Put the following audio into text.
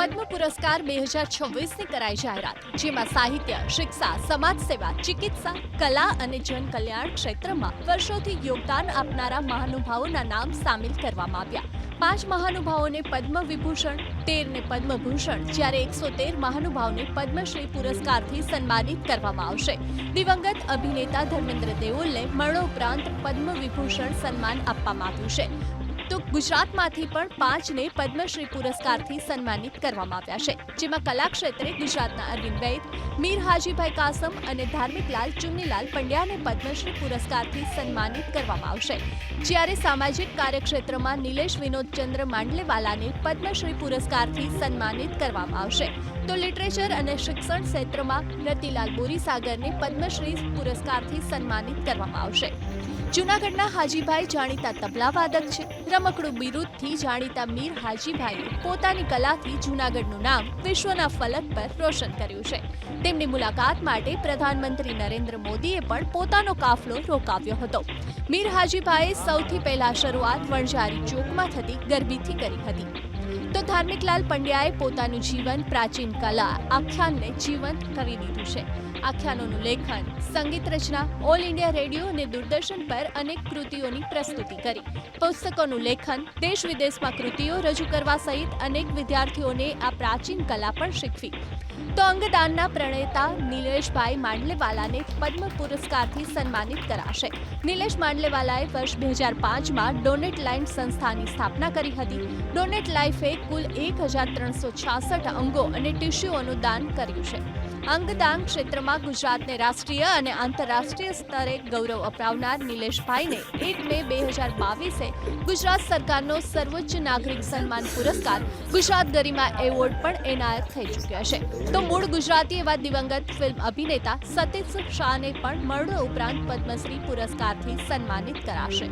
પદ્મ પુરસ્કાર બે હજાર છવ્વીસની કરાઈ જાહેરાત, જેમાં સાહિત્ય, શિક્ષા, સમાજ સેવા, ચિકિત્સા, કલા અને જનકલ્યાણ ક્ષેત્રમાં વર્ષોથી યોગદાન આપનારા મહાનુભાવોના નામ સામેલ કરવામાં આવ્યા. પાંચ મહાનુભાવોને પદ્મ વિભૂષણ, તેરને પદ્મભૂષણ જ્યારે એકસો તેર મહાનુભાવને પદ્મશ્રી પુરસ્કારથી સન્માનિત કરવામાં આવશે. દિવંગત અભિનેતા ધર્મેન્દ્ર દેઓલને મરણોપરાંત પદ્મ વિભૂષણ સન્માન આપવામાં આવ્યું છે. તો ગુજરાતમાંથી પણ પાંચને પદ્મશ્રી પુરસ્કારથી સન્માનિત કરવામાં આવ્યા છે, જેમાં કલા ક્ષેત્રે ગુજરાતના અરવિંદ વૈદ મીર હાજીભાઈ કાસમ અને ધાર્મિકલાલ ચુન્નીલાલ પંડ્યાને પદ્મશ્રી પુરસ્કારથી સન્માનિત કરવામાં આવશે. જ્યારે સામાજિક કાર્યક્ષેત્રમાં નિલેશ વિનોદચંદ્ર માંડલેવાલાને પદ્મશ્રી પુરસ્કારથી સન્માનિત કરવામાં આવશે, તો લિટરેચર અને શિક્ષણ ક્ષેત્રમાં રતિલાલ બોરીસાગરને પદ્મશ્રી પુરસ્કારથી સન્માનિત કરવામાં આવશે. જૂનાગઢના હાજીભાઈ જાણીતા તબલા વાદક છે. રમકડું બિરુદથી જાણીતા મીર હાજીભાઈએ પોતાની કલાથી જૂનાગઢનું નામ વિશ્વના ફલક પર રોશન કર્યું છે. તેમની મુલાકાત માટે પ્રધાનમંત્રી નરેન્દ્ર મોદીએ પણ પોતાનો કાફલો રોકાવ્યો હતો. મીર હાજીભાઈએ સૌથી પહેલા શરૂઆત વણઝારી ચોકમાં થતી ગરબીથી કરી હતી. તો ધાર્મિકલાલ પંડ્યાએ પોતાનું જીવન પ્રાચીન કલા આખ્યાનને જીવંત કરી દીધું છે. આખ્યાનોનું લેખન, સંગીત રચના, ઓલ ઇન્ડિયા રેડિયો અને દૂરદર્શન પર અનેક કૃતિઓની પ્રસ્તુતિ કરી. પુસ્તકોનું લેખન, દેશ વિદેશમાં કૃતિઓ રજૂ કરવા સહિત અનેક વિદ્યાર્થીઓને આ પ્રાચીન કલા પણ શીખવી. તો અંગદાનના પ્રણેતા નિલેશભાઈ માંડલેવાલાને પદ્મ પુરસ્કારથી સન્માનિત કરાશે. નિલેશ માંડલેવાલાએ વર્ષ બે હજાર પાંચમાં ડોનેટ લાઇન સંસ્થાની સ્થાપના કરી હતી. ડોનેટ લાઈફે કુલ એક હજાર ત્રણસો છાસઠ અંગો અને ટિશ્યુઓનું દાન કર્યું છે. અંગદાન ક્ષેત્રમાં ગુજરાતને રાષ્ટ્રીય અને આંતરરાષ્ટ્રીય સ્તરે ગૌરવ અપાવનાર નિલેશભાઈને એક મે બે હજાર બાવીસે ગુજરાત સરકારનો સર્વોચ્ચ નાગરિક સન્માન પુરસ્કાર ગુજરાત ગરિમા એવોર્ડ પણ એનાયત થઈ ચૂક્યા છે. તો મૂળ ગુજરાતી એવા દિવંગત ફિલ્મ અભિનેતા સતીશ શાહને પણ મરણો ઉપરાંત પદ્મશ્રી પુરસ્કારથી સન્માનિત કરાશે.